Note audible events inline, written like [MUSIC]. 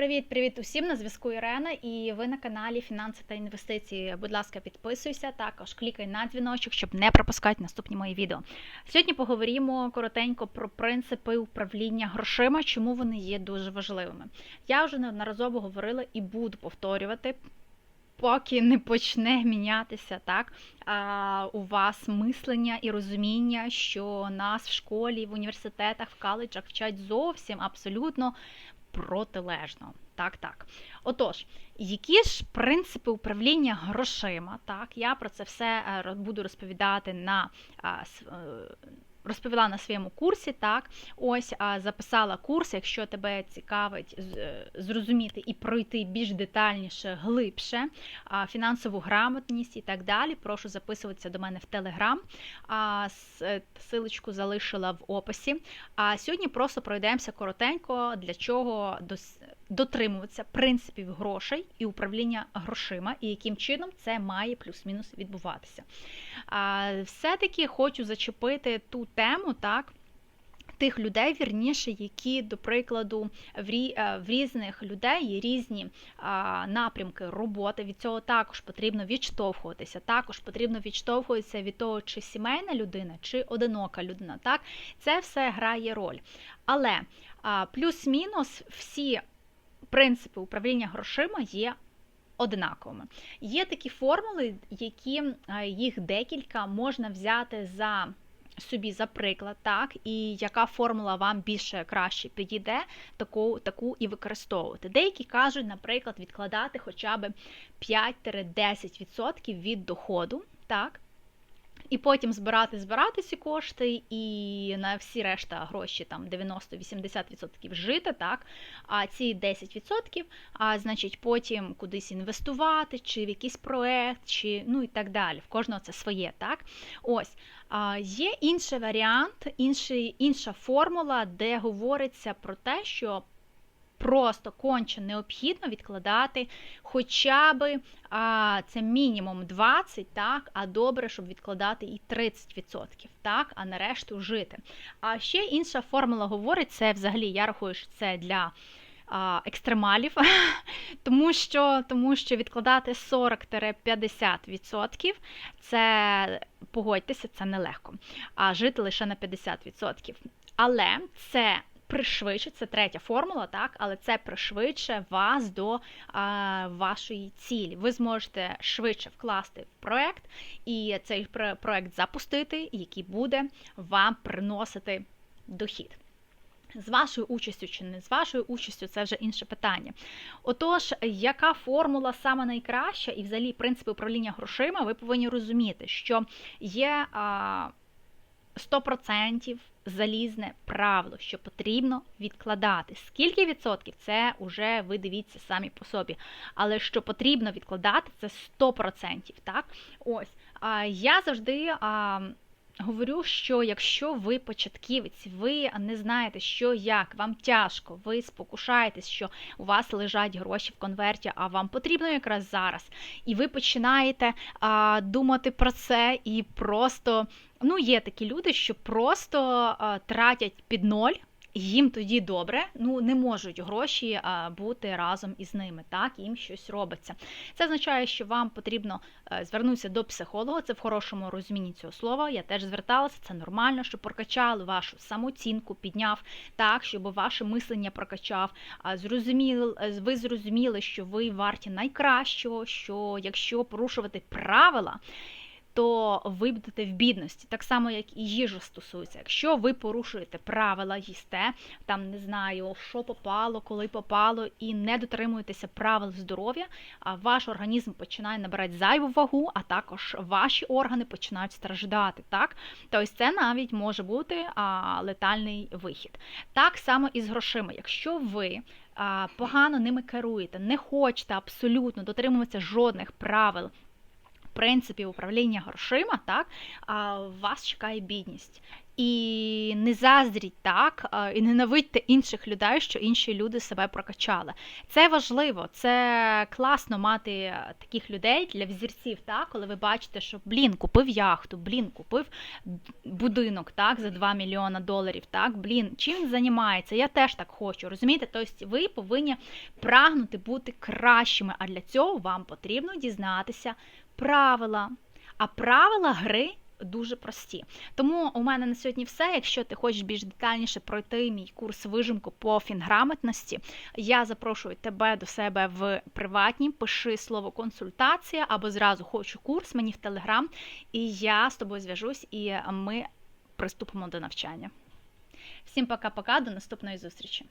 Привіт-привіт усім! На зв'язку Ірена, і ви на каналі Фінанси та інвестиції. Будь ласка, підписуйся, також клікай на дзвіночок, щоб не пропускати наступні мої відео. Сьогодні поговоримо коротенько про принципи управління грошима, чому вони є дуже важливими. Я вже неодноразово говорила і буду повторювати. Поки не почне мінятися так а, у вас мислення і розуміння, що нас в школі, в університетах, в коледжах вчать зовсім абсолютно протилежно. Так, так. Отож, які ж принципи управління грошима? Так, я про це все е, буду розповідати на е, розповіла на своєму курсі. Так, ось записала курс, якщо тебе цікавить е, зрозуміти і пройти більш детальніше, глибше фінансову грамотність і так далі. Прошу записуватися до мене в Телеграм. Силочку залишила в описі. А сьогодні просто пройдемося коротенько, для чого дотримуватися принципів грошей і управління грошима, і яким чином це має плюс-мінус відбуватися. Все-таки хочу зачепити ту тему, так. Тих людей, вірніше, які, до прикладу, в е, різних людей є різні напрямки роботи. Від цього також потрібно відштовхуватися. Також потрібно відштовхуватися від того, чи сімейна людина, чи одинока людина. Так, Це все грає роль. Але плюс-мінус всі принципи управління грошима є однаковими. Є такі формули, які їх декілька можна взяти за. Собі, за приклад, так, і яка формула вам більше краще підійде, таку таку і використовувати. Деякі кажуть, наприклад, відкладати хоча б 5-10% від доходу, так, і потім збирати, збирати ці кошти, і на всі решта гроші там 90-80% жити, так, а ці 10%, а значить, потім кудись інвестувати, чи в якийсь проект, чи ну і так далі. В кожного це своє, так? Ось. А Є інший варіант, інший, інша формула, де говориться про те, що просто конче необхідно відкладати хоча б а, це мінімум 20, так, а добре, щоб відкладати і 30%, так, а нарешту жити. А ще інша формула говорить, це взагалі, я рахую, що це для. Екстремалів, [LAUGHS] тому що тому що відкладати 40-50% це погодьтеся, це нелегко, а жити лише на 50%. Але це пришвидшить, це третя формула, так, але це пришвидше вас до а, вашої цілі. Ви зможете швидше вкласти в проект і цей проект запустити, який буде вам приносити дохід. З вашою участю чи не з вашою участю, це вже інше питання. Отож, яка формула саме найкраща, і взагалі принципи управління грошима, ви повинні розуміти, що є а, 100% залізне правило, що потрібно відкладати. Скільки відсотків, це вже ви дивіться самі по собі. Але що потрібно відкладати, це 100%. Так? Ось. Я завжди. Говорю, що якщо ви початківець, ви не знаєте, що як, вам тяжко, ви спокушаєтесь, що у вас лежать гроші в конверті, а вам потрібно якраз зараз. І ви починаєте а, думати про це і просто Ну, є такі люди, що просто а, тратять під ноль. Їм тоді добре, ну не можуть гроші бути разом із ними, так, їм щось робиться. Це означає, що вам потрібно е, звернутися до психолога, це в хорошому розумінні цього слова. Я теж зверталася, це нормально, щоб прокачали вашу самооцінку, підняв так, щоб ваше мислення прокачав. А, зрозуміли, е, ви зрозуміли, що ви варті найкращого, що якщо порушувати правила то ви будете в бідності, так само, як і їжа стосується. Якщо ви порушуєте правила, їсте, там не знаю, що попало, коли попало, і не дотримуєтеся правил здоров'я, а ваш організм починає набирати зайву вагу, а також ваші органи починають страждати. Так? Тобто це навіть може бути а, летальний вихід. Так само і з грошима. Якщо ви погано ними керуєте, не хочете абсолютно дотримуватися жодних правил принципів управління грошима, так, вас чекає бідність. і не заздріть так, і ненавидьте інших людей, що інші люди себе прокачали. Це важливо, це класно мати таких людей для взірців, так, коли ви бачите, що блін, купив яхту, блін, купив будинок так, за 2 мільйона доларів. Так, блін, чим він займається? Я теж так хочу. Розумієте? Тобто ви повинні прагнути бути кращими, а для цього вам потрібно дізнатися правила. А правила гри дуже прості. Тому у мене на сьогодні все. Якщо ти хочеш більш детальніше пройти мій курс вижимку по фінграмотності, я запрошую тебе до себе в приватні, пиши слово консультація або зразу хочу курс мені в Телеграм, і я з тобою зв'яжусь, і ми приступимо до навчання. Всім пока-пока, до наступної зустрічі!